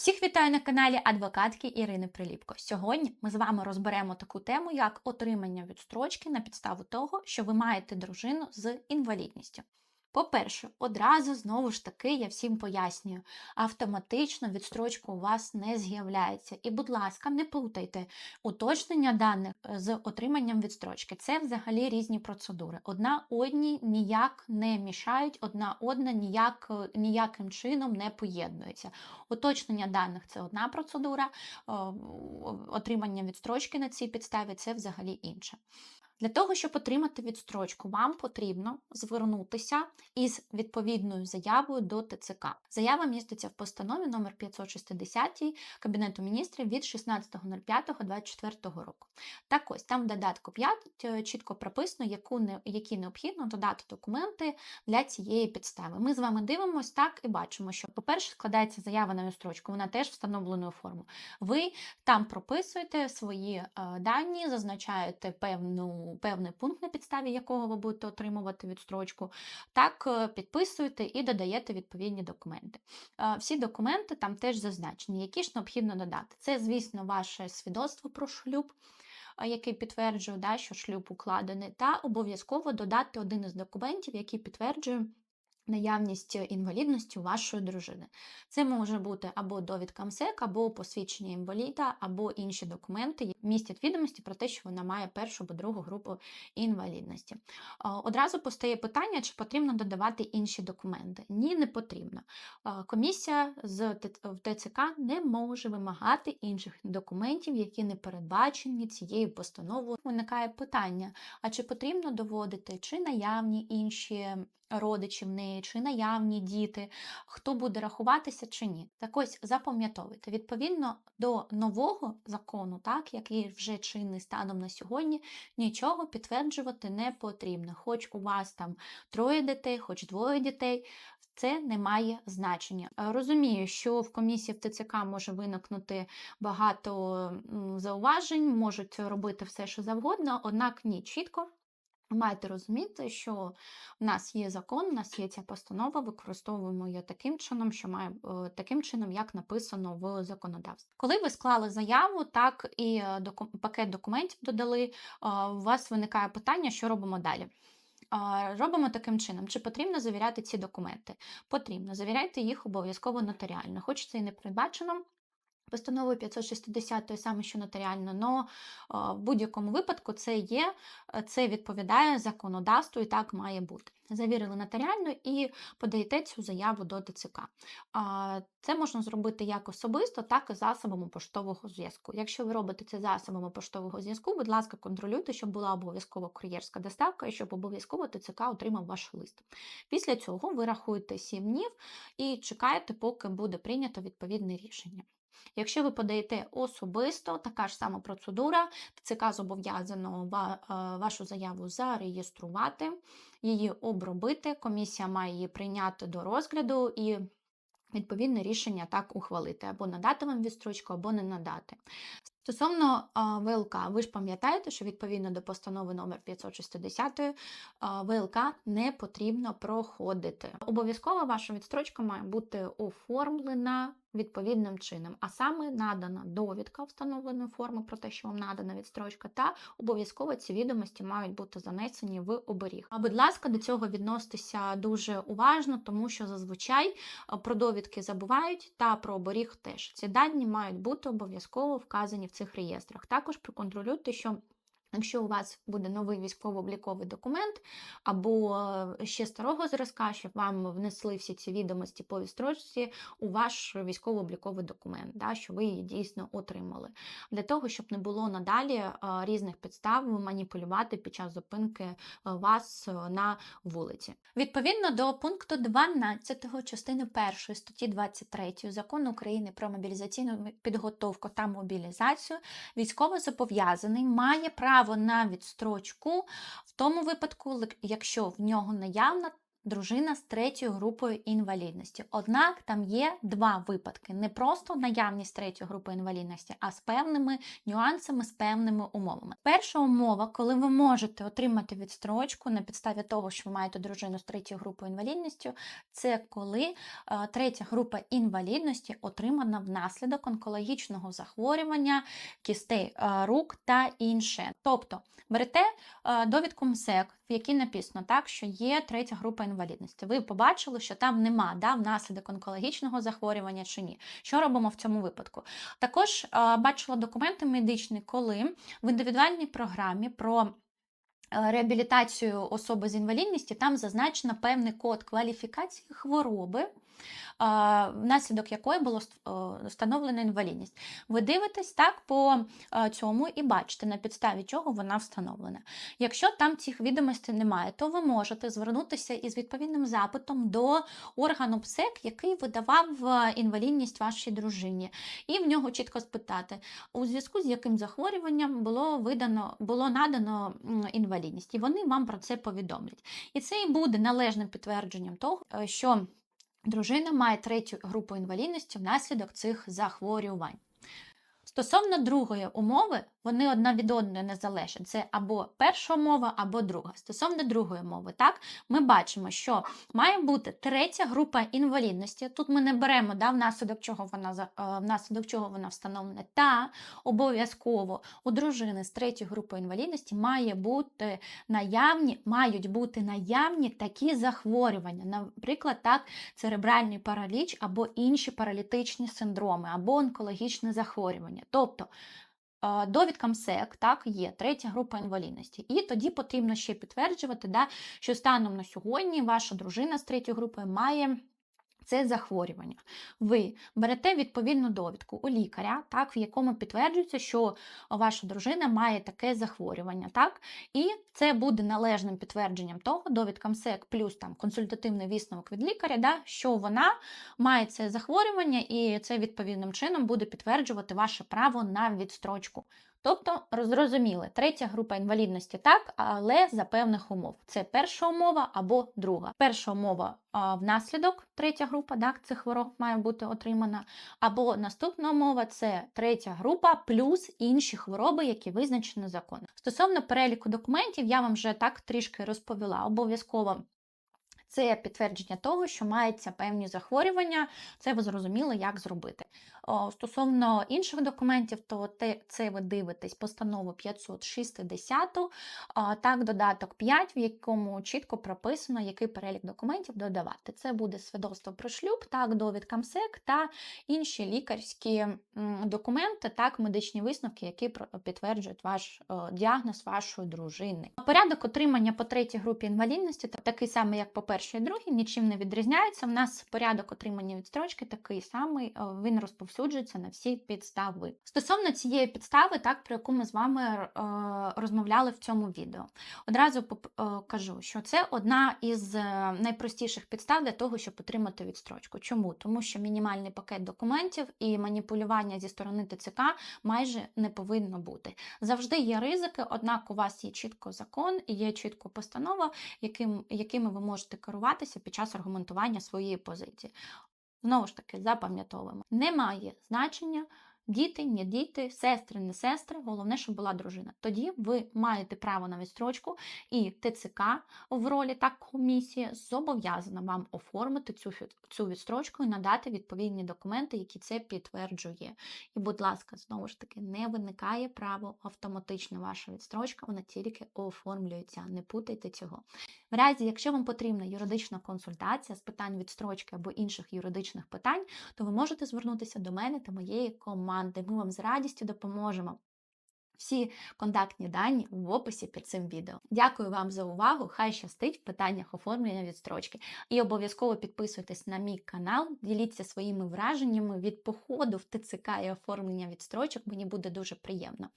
Всіх вітаю на каналі адвокатки Ірини Приліпко. Сьогодні ми з вами розберемо таку тему, як отримання відстрочки на підставу того, що ви маєте дружину з інвалідністю. По-перше, одразу знову ж таки я всім пояснюю, автоматично відстрочка у вас не з'являється. І, будь ласка, не плутайте уточнення даних е, з отриманням відстрочки. Це взагалі різні процедури. Одна одній ніяк не мішають, одна одна ніяк, е, ніяким чином не поєднується. Уточнення даних це одна процедура, е, отримання відстрочки на цій підставі це взагалі інше. Для того, щоб отримати відстрочку, вам потрібно звернутися із відповідною заявою до ТЦК. Заява міститься в постанові номер 560 Кабінету міністрів від 16.05.24 року. Так ось там в додатку 5 е, чітко прописано, яку не, які необхідно додати документи для цієї підстави. Ми з вами дивимося так і бачимо, що, по-перше, складається заява на відстрочку, вона теж встановленою формою. Ви там прописуєте свої е, дані, зазначаєте певну певний пункт, на підставі якого ви будете отримувати відстрочку. Так, е, підписуєте і додаєте відповідні документи. Е, Всі документи там теж зазначені, які ж необхідно додати. Це, звісно, ваше свідоцтво про шлюб. е, Який підтверджує, да, що шлюб укладений, та обов'язково додати один із документів, який підтверджує наявність інвалідності у вашої дружини. Це може бути або довідка МСЕК, або посвідчення інваліда, або інші документи, містять відомості про те, що вона має першу або другу групу інвалідності. Е, Одразу постає питання, чи потрібно додавати інші документи. Ні, не потрібно. Е, Комісія з ТЦК не може вимагати інших документів, які не передбачені цією постановою. Виникає питання: а чи потрібно доводити, чи наявні інші родичі в неї, чи наявні діти, хто буде рахуватися чи ні. Так ось запам'ятовуйте, відповідно до нового закону, так, який вже чинний станом на сьогодні, нічого підтверджувати не потрібно. Хоч у вас там троє дітей, хоч двоє дітей. Це не має значення. Розумію, що в комісії в ТЦК може виникнути багато зауважень, можуть робити все, що завгодно, однак ні, чітко маєте розуміти, що в нас є закон, у нас є ця постанова, використовуємо її таким чином, що має е, таким чином, як написано в законодавстві. Коли ви склали заяву, так і е, доку- пакет документів додали, е, у вас виникає питання, що робимо далі. Робимо таким чином, чи потрібно завіряти ці документи? Потрібно. Завіряйте їх обов'язково нотаріально. Хоч це і не передбачено, Постановою 560 той саме, що нотаріально, але в будь-якому випадку це є, це відповідає законодавству і так має бути. Завірили нотаріально і подаєте цю заяву до ТЦК. Це можна зробити як особисто, так і засобами поштового зв'язку. Якщо ви робите це засобами поштового зв'язку, будь ласка, контролюйте, щоб була обов'язково кур'єрська доставка і щоб обов'язково ТЦК отримав ваш лист. Після цього ви рахуєте 7 днів і чекаєте, поки буде прийнято відповідне рішення. Якщо ви подаєте особисто, така ж сама процедура, ЦК зобов'язано е, вашу заяву зареєструвати, її обробити. Комісія має її прийняти до розгляду і відповідне рішення так ухвалити, або надати вам відстрочку, або не надати. Стосовно ВЛК, ви ж пам'ятаєте, що відповідно до постанови номер 560 а, ВЛК не потрібно проходити. Обов'язково ваша відстрочка має бути оформлена відповідним чином, а саме надана довідка встановленої форми про те, що вам надана відстрочка, та обов'язково ці відомості мають бути занесені в оберіг. А будь ласка, до цього відноситися дуже уважно, тому що зазвичай про довідки забувають та про оберіг теж. Ці дані мають бути обов'язково вказані в цих реєстрах. Також проконтролюйте, що Якщо у вас буде новий військово-обліковий документ або е, ще старого зразка, щоб вам внесли всі ці відомості по відстрочці у ваш військово-обліковий документ, да, що ви її дійсно отримали. Для того, щоб не було надалі е, різних підстав маніпулювати під час зупинки е, вас на вулиці. Відповідно до пункту 12 частини 1 статті 23 Закону України про мобілізаційну підготовку та мобілізацію, військовозобов'язаний має право на відстрочку в тому випадку, якщо в нього наявна дружина з третьою групою інвалідності. Однак там є два випадки: не просто наявність третьої групи інвалідності, а з певними нюансами, з певними умовами. Перша умова, коли ви можете отримати відстрочку на підставі того, що ви маєте дружину з третьою групою інвалідності, це коли е, третя група інвалідності отримана внаслідок онкологічного захворювання, кістей е, рук та інше. Тобто берете е, довідку МСЕК, в якій написано так, що є третя група інвалідності. Ви побачили, що там нема да, внаслідок онкологічного захворювання чи ні. Що робимо в цьому випадку? Також бачила документи медичні, коли в індивідуальній програмі про реабілітацію особи з інвалідністю там зазначено певний код кваліфікації хвороби. е, Внаслідок якої було е, встановлена інвалідність. Ви дивитесь так по е, цьому і бачите, на підставі чого вона встановлена. Якщо там цих відомостей немає, то ви можете звернутися із відповідним запитом до органу ПСЕК, який видавав е, інвалідність вашій дружині, і в нього чітко спитати, у зв'язку з яким захворюванням було видано, було надано м, інвалідність, і вони вам про це повідомлять. І це і буде належним підтвердженням того, е, що дружина має третю групу інвалідності внаслідок цих захворювань. Стосовно другої умови, вони одна від одної не залежать. Це або перша умова, або друга. Стосовно другої мови, так, ми бачимо, що має бути третя група інвалідності. Тут ми не беремо, да, внаслідок чого вона е, внаслідок чого вона встановлена. Та обов'язково у дружини з третьою групою інвалідності має бути наявні, мають бути наявні такі захворювання. Наприклад, так, церебральний параліч або інші паралітичні синдроми, або онкологічне захворювання. Тобто е, СЕК так, є третя група інвалідності. І тоді потрібно ще підтверджувати, да, що станом на сьогодні ваша дружина з третьою групою має. Це захворювання. Ви берете відповідну довідку у лікаря, так, в якому підтверджується, що ваша дружина має таке захворювання. Так? І це буде належним підтвердженням того, довідка МСЕК плюс там, консультативний висновок від лікаря, да, що вона має це захворювання, і це відповідним чином буде підтверджувати ваше право на відстрочку. Тобто, зрозуміли, третя група інвалідності так, але за певних умов. Це перша умова або друга. Перша умова а, внаслідок, третя група так, цих хвороб має бути отримана. Або наступна умова це третя група плюс інші хвороби, які визначені законом. Стосовно переліку документів, я вам вже так трішки розповіла. Обов'язково це підтвердження того, що мається певні захворювання, це ви зрозуміли, як зробити. О, Стосовно інших документів, то це ви дивитесь постанову 560, а, так, додаток 5, в якому чітко прописано, який перелік документів додавати. Це буде свідоцтво про шлюб, так, довідка МСЕК та інші лікарські документи, так, медичні висновки, які підтверджують ваш діагноз вашої дружини. Порядок отримання по третій групі інвалідності та- такий самий, як по першій і другій, нічим не відрізняється. У нас порядок отримання відстрочки такий самий, е, він розповсюджується на всі підстави. Стосовно цієї підстави, так про яку ми з вами е, розмовляли в цьому відео, одразу е, кажу, що це одна із найпростіших підстав для того, щоб отримати відстрочку. Чому? Тому що мінімальний пакет документів і маніпулювання зі сторони ТЦК майже не повинно бути. Завжди є ризики, однак у вас є чітко закон і є чітко постанова, яким, якими ви можете керуватися під час аргументування своєї позиції. Знову ж таки, запам'ятовуємо, немає значення. Діти, не діти, сестри, не сестри, головне, щоб була дружина. Тоді ви маєте право на відстрочку, і ТЦК в ролі так комісії зобов'язана вам оформити цю, цю відстрочку і надати відповідні документи, які це підтверджує. І, будь ласка, знову ж таки, не виникає право автоматично ваша відстрочка, вона тільки оформлюється. Не путайте цього. В разі, якщо вам потрібна юридична консультація з питань відстрочки або інших юридичних питань, то ви можете звернутися до мене та моєї команди. Ми вам з радістю допоможемо. Всі контактні дані в описі під цим відео. Дякую вам за увагу! Хай щастить в питаннях оформлення відстрочки. І обов'язково підписуйтесь на мій канал, діліться своїми враженнями від походу в ТЦК і оформлення відстрочок. Мені буде дуже приємно.